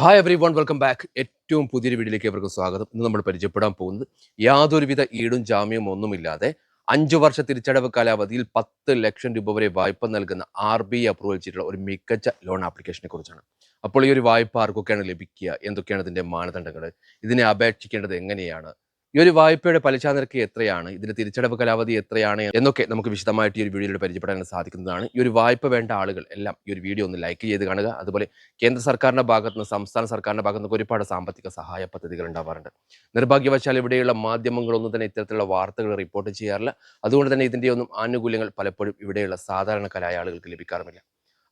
Hi everyone welcome back ഏറ്റവും പുതിയൊരു വീഡിയോയിലേക്ക് അവർക്ക് സ്വാഗതം. ഇന്ന് നമ്മൾ പരിചയപ്പെടാൻ പോകുന്നത് യാതൊരുവിധ ഈടും ജാമ്യവും ഒന്നുമില്ലാതെ അഞ്ചു വർഷ തിരിച്ചടവ് കാലാവധിയിൽ പത്ത് ലക്ഷം രൂപ വരെ വായ്പ നൽകുന്ന ആർ ബി അപ്രൂവൽ ചെയ്തിട്ടുള്ള ഒരു മികച്ച ലോൺ ആപ്ലിക്കേഷനെ കുറിച്ചാണ്. അപ്പോൾ ഈ ഒരു വായ്പ ആർക്കൊക്കെയാണ് ലഭിക്കുക? എന്തൊക്കെയാണ് ഇതിന്റെ മാനദണ്ഡങ്ങൾ? ഇതിനെ അപേക്ഷിക്കേണ്ടത് എങ്ങനെയാണ്? ഈ ഒരു വായ്പയുടെ പലിശ നിരക്ക് എത്രയാണ്? ഇതിന്റെ തിരിച്ചടവ് കാലാവധി എത്രയാണ്? എന്നൊക്കെ നമുക്ക് വിശദമായിട്ട് ഈ ഒരു വീഡിയോയിൽ പരിചയപ്പെടാൻ സാധിക്കുന്നതാണ്. ഈ ഒരു വായ്പ വേണ്ട ആളുകൾ എല്ലാം ഈ ഒരു വീഡിയോ ഒന്ന് ലൈക്ക് ചെയ്ത് കാണുക. അതുപോലെ കേന്ദ്ര സർക്കാരിന്റെ ഭാഗത്ത് നിന്ന് സംസ്ഥാന സർക്കാരിന്റെ ഭാഗത്ത് നിന്ന് ഒരുപാട് സാമ്പത്തിക സഹായ പദ്ധതികൾ ഉണ്ടാവാറുണ്ട്. നിർഭാഗ്യവശാൽ ഇവിടെയുള്ള മാധ്യമങ്ങളൊന്നും തന്നെ ഇത്തരത്തിലുള്ള വാർത്തകൾ റിപ്പോർട്ട് ചെയ്യാറില്ല. അതുകൊണ്ട് തന്നെ ഇതിന്റെ ഒന്നും ആനുകൂല്യങ്ങൾ പലപ്പോഴും ഇവിടെയുള്ള സാധാരണക്കാരായ ആളുകൾക്ക് ലഭിക്കാറുമില്ല.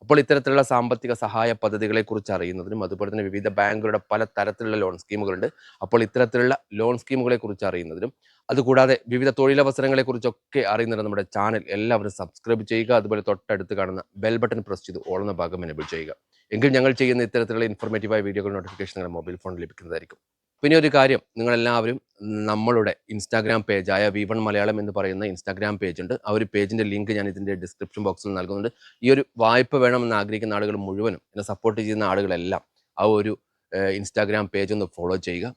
അപ്പോൾ ഇത്തരത്തിലുള്ള സാമ്പത്തിക സഹായ പദ്ധതികളെ കുറിച്ച് അറിയുന്നതിനും അതുപോലെ തന്നെ വിവിധ ബാങ്കുകളുടെ പല തരത്തിലുള്ള ലോൺ സ്കീമുകളുണ്ട്. അപ്പോൾ ഇത്തരത്തിലുള്ള ലോൺ സ്കീമുകളെ കുറിച്ച് അറിയുന്നതിനും അതുകൂടാതെ വിവിധ തൊഴിലവസരങ്ങളെ കുറിച്ചൊക്കെ അറിയുന്നതിന് നമ്മുടെ ചാനൽ എല്ലാവരും സബ്സ്ക്രൈബ് ചെയ്യുക. അതുപോലെ തൊട്ടടുത്ത് കാണുന്ന ബെൽ ബട്ടൺ പ്രസ് ചെയ്ത് ഓളുന്ന ഭാഗം എനബിൾ ചെയ്യുക. എങ്കിൽ ഞങ്ങൾ ചെയ്യുന്ന ഇത്തരത്തിലുള്ള ഇൻഫോർമേറ്റീവായ വീഡിയോകൾ നോട്ടിഫിക്കേഷൻ നിങ്ങളുടെ മൊബൈൽ ഫോണിൽ ലഭിക്കുന്നതായിരിക്കും. പിന്നെ ഒരു കാര്യം നിങ്ങളെല്ലാവരും നമ്മളുടെ ഇൻസ്റ്റാഗ്രാം പേജായ വി വൺ മലയാളം എന്ന് പറയുന്ന ഇൻസ്റ്റാഗ്രാം പേജ് ഉണ്ട്. ആ ഒരു പേജിന്റെ ലിങ്ക് ഞാൻ ഇതിന്റെ ഡിസ്ക്രിപ്ഷൻ ബോക്സിൽ നൽകുന്നുണ്ട്. ഈ ഒരു വായ്പ വേണമെന്ന് ആഗ്രഹിക്കുന്ന ആളുകൾ മുഴുവനും എന്നെ സപ്പോർട്ട് ചെയ്യുന്ന ആളുകളെല്ലാം ആ ഒരു ഇൻസ്റ്റാഗ്രാം പേജ് ഒന്ന് ഫോളോ ചെയ്യുക.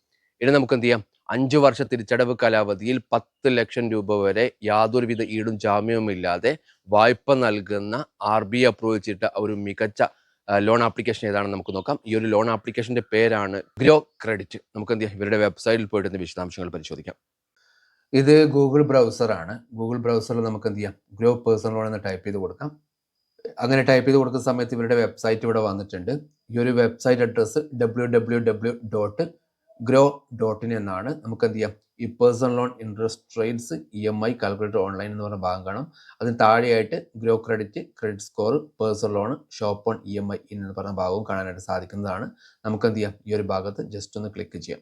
ഇനി നമുക്ക് എന്ത് ചെയ്യാം? അഞ്ചു വർഷ തിരിച്ചടവ് കാലാവധിയിൽ പത്ത് ലക്ഷം രൂപ വരെ യാതൊരുവിധ ഈടും ജാമ്യവും ഇല്ലാതെ വായ്പ നൽകുന്ന ആർ ബി അപ്രൂവ് ചെയ്തിട്ട് ഒരു മികച്ച ലോൺ ആപ്ലിക്കേഷൻ ഏതാണെന്ന് നമുക്ക് നോക്കാം. ഈ ഒരു ലോൺ ആപ്ലിക്കേഷന്റെ പേരാണ് ഗ്രോ ക്രെഡിറ്റ് നമുക്ക് എന്ത് ചെയ്യാം? ഇവരുടെ വെബ്സൈറ്റിൽ പോയിട്ട് വിശദാംശങ്ങൾ പരിശോധിക്കാം. ഇത് ഗൂഗിൾ ബ്രൗസറാണ് ഗൂഗിൾ ബ്രൗസറിൽ നമുക്ക് എന്ത് ചെയ്യാം? ഗ്രോ പേഴ്സണൽ ലോൺ എന്ന് ടൈപ്പ് ചെയ്ത് കൊടുക്കാം. അങ്ങനെ ടൈപ്പ് ചെയ്ത് കൊടുക്കുന്ന സമയത്ത് ഇവരുടെ വെബ്സൈറ്റ് ഇവിടെ വന്നിട്ടുണ്ട്. ഈ ഒരു website address W W W dot Groww dot in എന്നാണ്. നമുക്ക് എന്ത് ചെയ്യാം ഈ personal loan interest rates E M I calculator online എന്ന് പറഞ്ഞ ഭാഗം കാണാം. അതിന് താഴെയായിട്ട് Groww credit credit score personal loan shop on E M I എന്ന് പറഞ്ഞ ഭാഗവും കാണാനായിട്ട് സാധിക്കുന്നതാണ്. നമുക്ക് എന്ത് ചെയ്യാം ഈ ഒരു ഭാഗത്ത് ജസ്റ്റ് ഒന്ന് ക്ലിക്ക് ചെയ്യാം.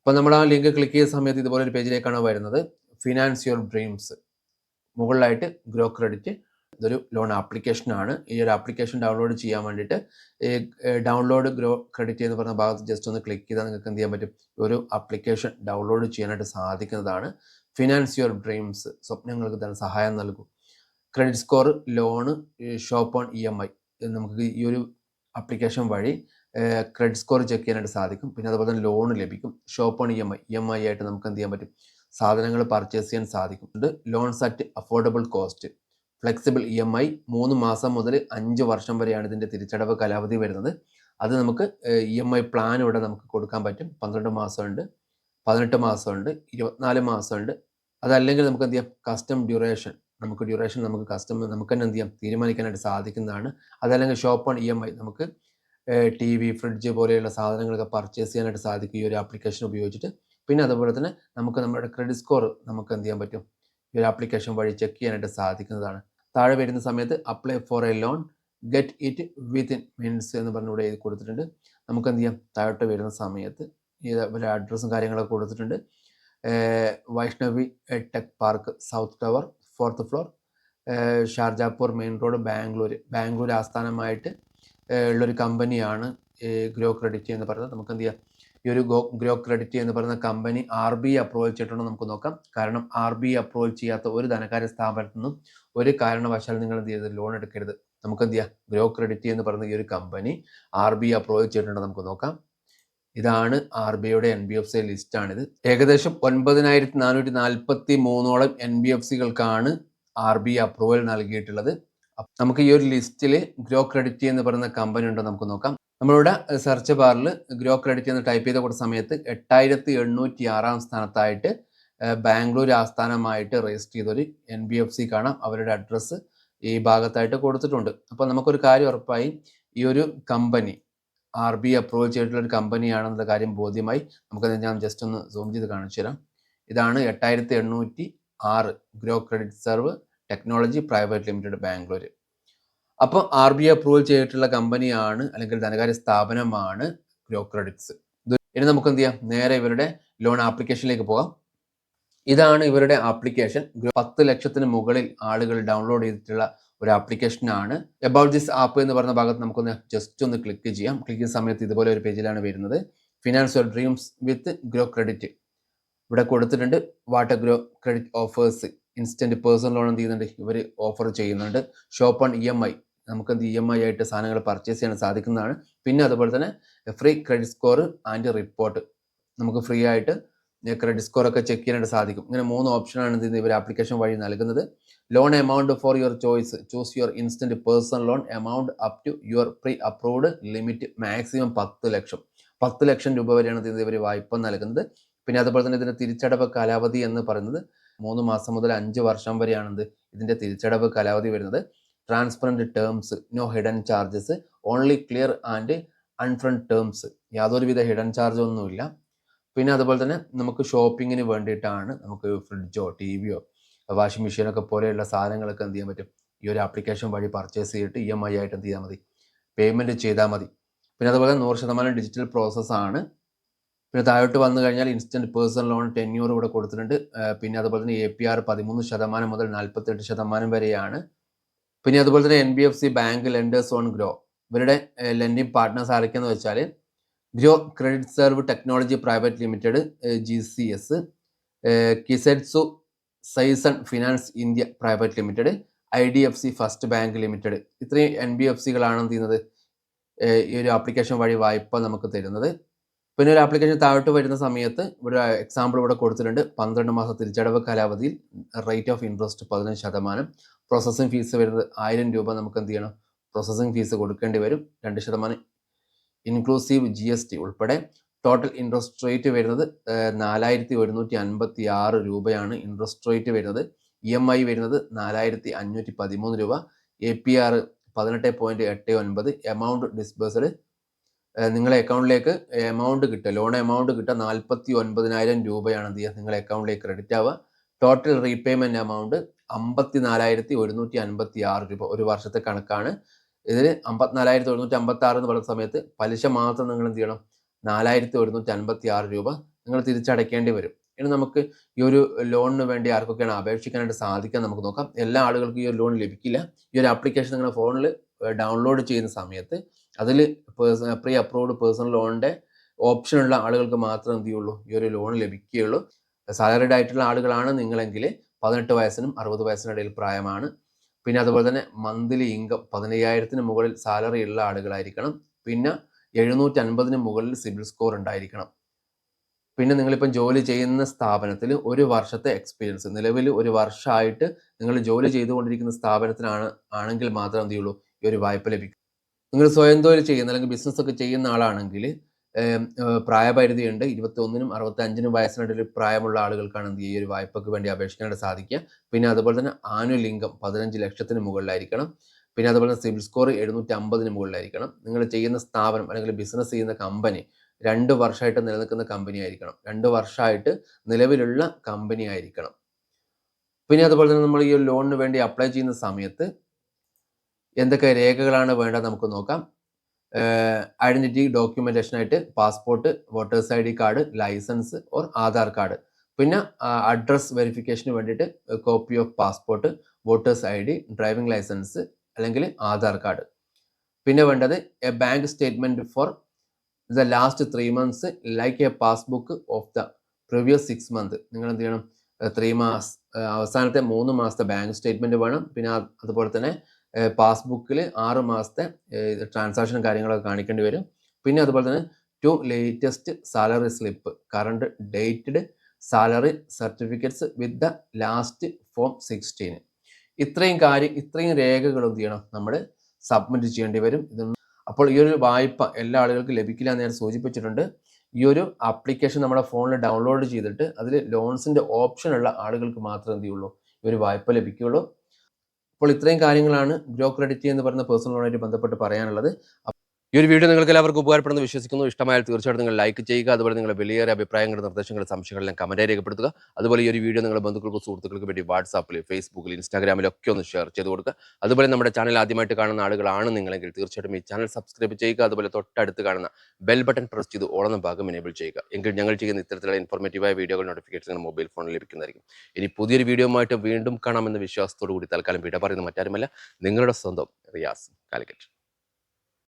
അപ്പോൾ നമ്മൾ ആ ലിങ്ക് ക്ലിക്ക് ചെയ്ത സമയത്ത് ഇതുപോലെ ഒരു പേജിലേക്കാണ് വരുന്നത്. ഫിനാൻസ് യുവർ ഡ്രീംസ് മുകളിലായിട്ട് ഗ്രോ ക്രെഡിറ്റ് ഇതൊരു ലോൺ ആപ്ലിക്കേഷൻ ആണ്. ഈ ഒരു ആപ്ലിക്കേഷൻ ഡൗൺലോഡ് ചെയ്യാൻ വേണ്ടിയിട്ട് ഈ ഡൗൺലോഡ് ഗ്രോ ക്രെഡിറ്റ് എന്ന് പറഞ്ഞ ഭാഗത്ത് ജസ്റ്റ് ഒന്ന് ക്ലിക്ക് ചെയ്താൽ നിങ്ങൾക്ക് എന്ത് ചെയ്യാൻ പറ്റും? ഒരു ആപ്ലിക്കേഷൻ ഡൗൺലോഡ് ചെയ്യാനായിട്ട് സാധിക്കുന്നതാണ്. ഫിനാൻസ് യുവർ ഡ്രീംസ് സ്വപ്നങ്ങൾക്ക് തന്നെ സഹായം നൽകും. Credit score loan shop on E M I നമുക്ക് ഈ ഒരു ആപ്ലിക്കേഷൻ വഴി ക്രെഡിറ്റ് സ്കോർ ചെക്ക് ചെയ്യാനായിട്ട് സാധിക്കും. പിന്നെ അതുപോലെ തന്നെ ലോൺ ലഭിക്കും. Shop on E M I E M I ആയിട്ട് നമുക്ക് എന്ത് ചെയ്യാൻ പറ്റും? സാധനങ്ങൾ പർച്ചേസ് ചെയ്യാൻ സാധിക്കും. Loans at affordable cost flexible E M I മൂന്ന് മാസം മുതൽ അഞ്ച് വർഷം വരെയാണ് ഇതിന്റെ തിരിച്ചടവ് കാലാവധി വരുന്നത്. അത് നമുക്ക് ഇ എം ഐ പ്ലാൻ ഇവിടെ നമുക്ക് കൊടുക്കാൻ പറ്റും. പന്ത്രണ്ട് മാസമുണ്ട് പതിനെട്ട് മാസമുണ്ട് ഇരുപത്തിനാല് മാസമുണ്ട്. അതല്ലെങ്കിൽ നമുക്ക് എന്ത് ചെയ്യാം? കസ്റ്റം ഡ്യൂറേഷൻ നമുക്ക് ഡ്യൂറേഷൻ നമുക്ക് കസ്റ്റം നമുക്ക് തന്നെ എന്ത് ചെയ്യാം? തീരുമാനിക്കാനായിട്ട് സാധിക്കുന്നതാണ്. അതല്ലെങ്കിൽ shop on E M I നമുക്ക് ടി വി ഫ്രിഡ്ജ് പോലെയുള്ള സാധനങ്ങളൊക്കെ പർച്ചേസ് ചെയ്യാനായിട്ട് സാധിക്കും ഈ ഒരു ആപ്ലിക്കേഷൻ ഉപയോഗിച്ചിട്ട്. പിന്നെ അതുപോലെ തന്നെ നമുക്ക് നമ്മുടെ ക്രെഡിറ്റ് സ്കോർ നമുക്ക് എന്ത് ചെയ്യാൻ പറ്റും? ഈ ഒരു ആപ്ലിക്കേഷൻ വഴി ചെക്ക് ചെയ്യാനായിട്ട് സാധിക്കുന്നതാണ്. താഴെ വരുന്ന സമയത്ത് apply for a loan get it within minutes എന്ന് പറഞ്ഞ് ഇവിടെ എഴുതി കൊടുത്തിട്ടുണ്ട്. നമുക്ക് എന്ത് ചെയ്യാം? താഴോട്ട് വരുന്ന സമയത്ത് ഇതേപോലെ അഡ്രസ്സും കാര്യങ്ങളൊക്കെ കൊടുത്തിട്ടുണ്ട്. Vaishnavi tech park south tower fourth floor Sarjapur main road Bangalore Bangalore ആസ്ഥാനമായിട്ട് ഉള്ളൊരു കമ്പനിയാണ് ഗ്രോ ക്രെഡിറ്റ് എന്ന് പറയുന്നത്. നമുക്ക് എന്ത് ചെയ്യാം? ഈ ഒരു ഗോ ഗ്രോ ക്രെഡിറ്റ് എന്ന് പറയുന്ന കമ്പനി ആർ ബി അപ്രൂവൽ ചെയ്തിട്ടുണ്ടോ നമുക്ക് നോക്കാം. കാരണം ആർ ബി അപ്രൂവൽ ചെയ്യാത്ത ഒരു ധനകാര്യ സ്ഥാപനത്തിൽ നിന്നും ഒരു കാരണവശാലും നിങ്ങൾ എന്ത് ചെയ്യരുത്? ലോൺ എടുക്കരുത്. നമുക്ക് എന്ത് ചെയ്യാം? ഗ്രോ ക്രെഡിറ്റ് എന്ന് പറയുന്ന ഈ ഒരു കമ്പനി ആർ ബി അപ്രൂവൽ ചെയ്തിട്ടുണ്ടോ നമുക്ക് നോക്കാം. ഇതാണ് ആർ ബി ഐയുടെ എൻ ബി എഫ് സി ലിസ്റ്റാണിത് ഏകദേശം ഒൻപതിനായിരത്തി നാനൂറ്റി നാൽപ്പത്തി മൂന്നോളം എൻ ബി എഫ് സികൾക്കാണ് ആർ ബി അപ്രൂവൽ നൽകിയിട്ടുള്ളത്. നമുക്ക് ഈ ഒരു ലിസ്റ്റിൽ ഗ്രോ ക്രെഡിറ്റ് എന്ന് പറയുന്ന കമ്പനി ഉണ്ടോ നമുക്ക് നോക്കാം. നമ്മളിവിടെ സെർച്ച് ബാറിൽ ഗ്രോ ക്രെഡിറ്റ് എന്ന് ടൈപ്പ് ചെയ്ത കൊടുത്ത സമയത്ത് എട്ടായിരത്തി എണ്ണൂറ്റി ആറാം സ്ഥാനത്തായിട്ട് ബാംഗ്ലൂർ ആസ്ഥാനമായിട്ട് രജിസ്റ്റർ ചെയ്തൊരു എൻ ബി എഫ് സി കാണാം. അവരുടെ അഡ്രസ്സ് ഈ ഭാഗത്തായിട്ട് കൊടുത്തിട്ടുണ്ട്. അപ്പോൾ നമുക്കൊരു കാര്യം ഉറപ്പായി ഈ ഒരു കമ്പനി ആർ ബി അപ്രൂവ് ചെയ്തിട്ടുള്ള ഒരു കമ്പനിയാണെന്നുള്ള കാര്യം ബോധ്യമായി നമുക്കത് ഞാൻ ജസ്റ്റ് ഒന്ന് സൂം ചെയ്ത് കാണിച്ചു തരാം. ഇതാണ് എട്ടായിരത്തി എണ്ണൂറ്റി ആറ് Groww credit serv technology private limited Bangalore അപ്പോൾ ആർ ബി ഐ അപ്രൂവൽ ചെയ്തിട്ടുള്ള കമ്പനിയാണ് അല്ലെങ്കിൽ ധനകാര്യ സ്ഥാപനമാണ് ഗ്രോ ക്രെഡിറ്റ്സ് ഇനി നമുക്ക് എന്ത് ചെയ്യാം? നേരെ ഇവരുടെ ലോൺ ആപ്ലിക്കേഷനിലേക്ക് പോകാം. ഇതാണ് ഇവരുടെ ആപ്ലിക്കേഷൻ. പത്ത് ലക്ഷത്തിന് മുകളിൽ ആളുകൾ ഡൗൺലോഡ് ചെയ്തിട്ടുള്ള ഒരു ആപ്ലിക്കേഷനാണ്. അബൌട്ട് ദിസ് ആപ്പ് എന്ന് പറഞ്ഞ ഭാഗത്ത് നമുക്കൊന്ന് ജസ്റ്റ് ഒന്ന് ക്ലിക്ക് ചെയ്യാം. ക്ലിക്ക് ചെയ്യുന്ന സമയത്ത് ഇതുപോലെ ഒരു പേജിലാണ് വരുന്നത്. Finance your dreams with Groww credit ഇവിടെ കൊടുത്തിട്ടുണ്ട്. What are Groww credit offers instant personal loan എന്ത് ചെയ്യുന്നുണ്ട്? ഇവർ ഓഫർ ചെയ്യുന്നുണ്ട്. Shop on E M I നമുക്ക് എന്ത് ഇ എം ഐ ആയിട്ട് സാധനങ്ങൾ പർച്ചേസ് ചെയ്യാൻ സാധിക്കുന്നതാണ്. പിന്നെ അതുപോലെ തന്നെ free credit score and report നമുക്ക് ഫ്രീ ആയിട്ട് ക്രെഡിറ്റ് സ്കോർ ഒക്കെ ചെക്ക് ചെയ്യാനായിട്ട് സാധിക്കും. ഇങ്ങനെ മൂന്ന് ഓപ്ഷനാണ് ഇത് ഇവർ ആപ്ലിക്കേഷൻ വഴി നൽകുന്നത്. Loan amount for your choice choose your instant personal loan amount up to your pre approved limit maximum പത്ത് ലക്ഷം. പത്ത് ലക്ഷം രൂപ വരെയാണ് ഇവർ വായ്പ നൽകുന്നത്. പിന്നെ അതുപോലെ തന്നെ ഇതിന്റെ തിരിച്ചടവ് കാലാവധി എന്ന് പറയുന്നത് മൂന്ന് മാസം മുതൽ അഞ്ച് വർഷം വരെയാണ് ഇത് ഇതിന്റെ തിരിച്ചടവ് കാലാവധി വരുന്നത്. Transparent terms no hidden charges only clear and upfront terms യാതൊരുവിധ ഹിഡൻ ചാർജ് ഒന്നുമില്ല. പിന്നെ അതുപോലെ തന്നെ നമുക്ക് ഷോപ്പിങ്ങിന് വേണ്ടിയിട്ടാണ് നമുക്ക് ഫ്രിഡ്ജോ ടി വിയോ വാഷിംഗ് മെഷീനൊക്കെ പോലെയുള്ള സാധനങ്ങളൊക്കെ എന്ത് ചെയ്യാൻ പറ്റും? ഈ ഒരു ആപ്ലിക്കേഷൻ വഴി പർച്ചേസ് ചെയ്തിട്ട് ഇ എം ഐ ആയിട്ട് എന്ത് ചെയ്താൽ മതി. പേയ്മെന്റ് ചെയ്താൽ മതി. പിന്നെ അതുപോലെ നൂറ് ശതമാനം ഡിജിറ്റൽ പ്രോസസ്സാണ് പിന്നെ താഴോട്ട് വന്നു കഴിഞ്ഞാൽ ഇൻസ്റ്റന്റ് പേഴ്സണൽ ലോൺ ടെന്യൂർ ഇവിടെ കൊടുത്തിട്ടുണ്ട്. പിന്നെ അതുപോലെ തന്നെ എ പി ആർ പതിമൂന്ന് ശതമാനം മുതൽ നാൽപ്പത്തെട്ട് ശതമാനം വരെയാണ്. പിന്നെ അതുപോലെ തന്നെ N B F C bank lenders on Groww ഇവരുടെ ലെൻഡിങ് പാർട്ട്നേഴ്സ് ആരൊക്കെയെന്ന് വെച്ചാൽ Groww credit serv technology private limited G C S Kisetsu Saison finance India private limited I D F C first bank limited ഇത്രയും N B F സികളാണ് എന്ത് ചെയ്യുന്നത്? ഈ ഒരു application വഴി വായ്പ നമുക്ക് തരുന്നത്. പിന്നെ ഒരു ആപ്ലിക്കേഷൻ താഴോട്ട് വരുന്ന സമയത്ത് ഇവിടെ എക്സാമ്പിൾ ഇവിടെ കൊടുത്തിട്ടുണ്ട്. പന്ത്രണ്ട് മാസം തിരിച്ചടവ് കാലാവധിയിൽ റേറ്റ് ഓഫ് ഇൻട്രസ്റ്റ് പതിനഞ്ച് ശതമാനം. പ്രോസസ്സിംഗ് ഫീസ് വരുന്നത് ആയിരം രൂപ നമുക്ക് എന്ത് ചെയ്യണം? പ്രോസസ്സിംഗ് ഫീസ് കൊടുക്കേണ്ടി വരും. രണ്ട് ശതമാനം ഇൻക്ലൂസീവ് ജി എസ് ടി ഉൾപ്പെടെ. ടോട്ടൽ ഇൻട്രസ്റ്റ് റേറ്റ് വരുന്നത് നാലായിരത്തി ഒരുന്നൂറ്റി അൻപത്തി ആറ് രൂപയാണ് ഇൻട്രസ്റ്റ് റേറ്റ് വരുന്നത്. ഇ എം ഐ വരുന്നത് നാലായിരത്തി അഞ്ഞൂറ്റി പതിമൂന്ന് രൂപ. എ പി ആർ പതിനെട്ട് പോയിന്റ് എട്ട് ഒൻപത്. എമൗണ്ട് ഡിസ്ബേഴ്സഡ് നിങ്ങളെ അക്കൗണ്ടിലേക്ക് എമൗണ്ട് കിട്ടുക. ലോൺ എമൗണ്ട് കിട്ടുക. നാൽപ്പത്തി ഒൻപതിനായിരം രൂപയാണ് എന്ത് ചെയ്യുക? നിങ്ങളെ അക്കൗണ്ടിലേക്ക് ക്രെഡിറ്റ് ആവുക. ടോട്ടൽ റീപേയ്മെന്റ് എമൗണ്ട് അമ്പത്തി നാലായിരത്തി ഒരുന്നൂറ്റി അൻപത്തി ആറ് രൂപ. ഒരു വർഷത്തെ കണക്കാണ്. ഇതിൽ അമ്പത്തിനാലായിരത്തി ഒരുന്നൂറ്റി അമ്പത്തി ആറ് എന്ന് പറയുന്ന സമയത്ത് പലിശ മാത്രം നിങ്ങൾ എന്ത് ചെയ്യണം? നാലായിരത്തി ഒരുന്നൂറ്റി അൻപത്തി ആറ് രൂപ നിങ്ങൾ തിരിച്ചടയ്ക്കേണ്ടി വരും. ഇനി നമുക്ക് ഈ ഒരു ലോണിന് വേണ്ടി ആർക്കൊക്കെയാണ് അപേക്ഷിക്കാനായിട്ട് സാധിക്കാൻ നമുക്ക് നോക്കാം. എല്ലാ ആളുകൾക്കും ഈ ഒരു ലോൺ ലഭിക്കില്ല. ഈ ഒരു ആപ്ലിക്കേഷൻ നിങ്ങളുടെ ഫോണിൽ ഡൗൺലോഡ് ചെയ്യുന്ന സമയത്ത് അതിൽ പ്രീ അപ്രൂവ്ഡ് പേഴ്സണൽ ലോണിന്റെ ഓപ്ഷനുള്ള ആളുകൾക്ക് മാത്രമേ എന്ത് ചെയ്യുള്ളൂ? ഈ ഒരു ലോൺ ലഭിക്കുകയുള്ളൂ. സാലറിഡ് ആയിട്ടുള്ള ആളുകളാണ് നിങ്ങളെങ്കിൽ പതിനെട്ട് വയസ്സിനും അറുപത് വയസ്സിനും ഇടയിൽ പ്രായമാണ്. പിന്നെ അതുപോലെ തന്നെ മന്ത്ലി ഇൻകം പതിനയ്യായിരത്തിന് മുകളിൽ സാലറി ഉള്ള ആളുകളായിരിക്കണം. പിന്നെ എഴുന്നൂറ്റി അൻപതിന് മുകളിൽ സിബിൽ സ്കോർ ഉണ്ടായിരിക്കണം. പിന്നെ നിങ്ങളിപ്പം ജോലി ചെയ്യുന്ന സ്ഥാപനത്തിൽ ഒരു വർഷത്തെ എക്സ്പീരിയൻസ് നിലവിൽ ഒരു വർഷമായിട്ട് നിങ്ങൾ ജോലി ചെയ്തുകൊണ്ടിരിക്കുന്ന സ്ഥാപനത്തിനാണ് ആണെങ്കിൽ മാത്രമേ എന്ത് ചെയ്യുള്ളൂ? ഈ ഒരു വായ്പ ലഭിക്കും നിങ്ങൾ സ്വയം തൊഴിൽ ചെയ്യുന്ന അല്ലെങ്കിൽ ബിസിനസ് ഒക്കെ ചെയ്യുന്ന ആളാണെങ്കിൽ പ്രായപരിധിയുണ്ട് ഇരുപത്തി ഒന്നിനും അറുപത്തി അഞ്ചിനും വയസ്സിനിടയിൽ പ്രായമുള്ള ആളുകൾക്കാണ് ഈ ഒരു വായ്പക്ക് വേണ്ടി അപേക്ഷിക്കാനായിട്ട് സാധിക്കുക. പിന്നെ അതുപോലെ തന്നെ ആനുവൽ ഇൻകം പതിനഞ്ച് ലക്ഷത്തിന് മുകളിലായിരിക്കണം. പിന്നെ അതുപോലെ തന്നെ സിബിൽ സ്കോർ എഴുന്നൂറ്റി അമ്പതിന് മുകളിലായിരിക്കണം. നിങ്ങൾ ചെയ്യുന്ന സ്ഥാപനം അല്ലെങ്കിൽ ബിസിനസ് ചെയ്യുന്ന കമ്പനി രണ്ട് വർഷമായിട്ട് നിലനിൽക്കുന്ന കമ്പനി ആയിരിക്കണം രണ്ട് വർഷമായിട്ട് നിലവിലുള്ള കമ്പനി ആയിരിക്കണം പിന്നെ അതുപോലെ തന്നെ നമ്മൾ ഈ ലോണിന് വേണ്ടി അപ്ലൈ ചെയ്യുന്ന സമയത്ത് എന്തൊക്കെ രേഖകളാണ് വേണ്ടത് നമുക്ക് നോക്കാം. ഐഡന്റിറ്റി ഡോക്യുമെന്റേഷൻ ആയിട്ട് passport voters I D card licence or Aadhaar card. പിന്നെ അഡ്രസ് വെരിഫിക്കേഷന് വേണ്ടിയിട്ട് copy of passport voters I D driving licence അല്ലെങ്കിൽ ആധാർ കാർഡ്. പിന്നെ വേണ്ടത് a bank statement for the last three months like a passbook of the previous six month നിങ്ങൾ എന്ത് ചെയ്യണം? Three mass അവസാനത്തെ മൂന്ന് മാസത്തെ ബാങ്ക് സ്റ്റേറ്റ്മെന്റ് വേണം. പിന്നെ അതുപോലെ തന്നെ പാസ്ബുക്കിൽ ആറ് മാസത്തെ ട്രാൻസാക്ഷൻ കാര്യങ്ങളൊക്കെ കാണിക്കേണ്ടി വരും. പിന്നെ അതുപോലെ തന്നെ two latest salary slip current dated salary certificates with the last form sixteen. ഇത്രയും കാര്യം ഇത്രയും രേഖകൾ എന്ത് ചെയ്യണം? നമ്മൾ സബ്മിറ്റ് ചെയ്യേണ്ടി വരും. ഇതൊന്നും അപ്പോൾ ഈ ഒരു വായ്പ എല്ലാ ആളുകൾക്കും ലഭിക്കില്ല എന്ന് ഞാൻ സൂചിപ്പിച്ചിട്ടുണ്ട്. ഈ ഒരു ആപ്ലിക്കേഷൻ നമ്മുടെ ഫോണിൽ ഡൗൺലോഡ് ചെയ്തിട്ട് അതിൽ ലോൺസിന്റെ ഓപ്ഷൻ ഉള്ള ആളുകൾക്ക് മാത്രമേ എന്ത് ചെയ്യുള്ളൂ? ഈ ഒരു വായ്പ ലഭിക്കുകയുള്ളൂ. അപ്പോൾ ഇത്രയും കാര്യങ്ങളാണ് ഗ്രോ ക്രെഡിറ്റ് എന്ന് പറയുന്ന പേഴ്സണൽ ലോണായിട്ട് ബന്ധപ്പെട്ട് പറയാനുള്ളത്. ഈ ഒരു വീഡിയോ നിങ്ങൾക്ക് എല്ലാവർക്കും ഉപകാരപ്പെടുന്നു വിശ്വസിക്കുന്നു. ഇഷ്ടമായാൽ തീർച്ചയായിട്ടും നിങ്ങൾ ലൈക്ക് ചെയ്യുക അതുപോലെ നിങ്ങളുടെ വലിയൊരു അഭിപ്രായങ്ങളും നിർദ്ദേശങ്ങളും സംശയങ്ങളെല്ലാം കമന്റായി രേഖപ്പെടുത്തുക. അതുപോലെ ഈ ഒരു വീഡിയോ നിങ്ങളുടെ ബന്ധുക്കൾക്കും സുഹൃത്തുക്കൾക്കും വേണ്ടി വാട്സാപ്പിൽ ഫേസ്ബുക്കിൽ ഇൻസ്റ്റാഗ്രാമിൽ ഒക്കെ ഒന്ന് ഷെയർ ചെയ്ത് കൊടുക്കുക. അതുപോലെ നമ്മുടെ ചാനൽ ആദ്യമായിട്ട് കാണുന്ന ആളുകളാണ് നിങ്ങളെങ്കിൽ തീർച്ചയായിട്ടും ഈ ചാനൽ സബ്സ്ക്രൈബ് ചെയ്യുക അതുപോലെ തൊട്ടടുത്ത് കാണുന്ന ബെൽ ബട്ടൺ പ്രസ് ചെയ്ത് ഓളം ഭാഗം എനേബിൾ ചെയ്യുക. എങ്കിൽ ഞങ്ങൾ ചെയ്യുന്ന ഇത്തരത്തിലുള്ള ഇൻഫോർമേറ്റീവായ വീഡിയോകൾ നോട്ടിഫിക്കേഷൻ നിങ്ങളുടെ മൊബൈൽ ഫോണിൽ ലഭിക്കുന്നതായിരിക്കും. ഇനി പുതിയൊരു വീഡിയോയുമായിട്ട് വീണ്ടും കാണാമെന്ന വിശ്വാസത്തോടു കൂടി തൽക്കാലം വിട പറയുന്ന. മറ്റാരുമല്ല നിങ്ങളുടെ സ്വന്തം റിയാസ് കാലിക്കറ്റ്.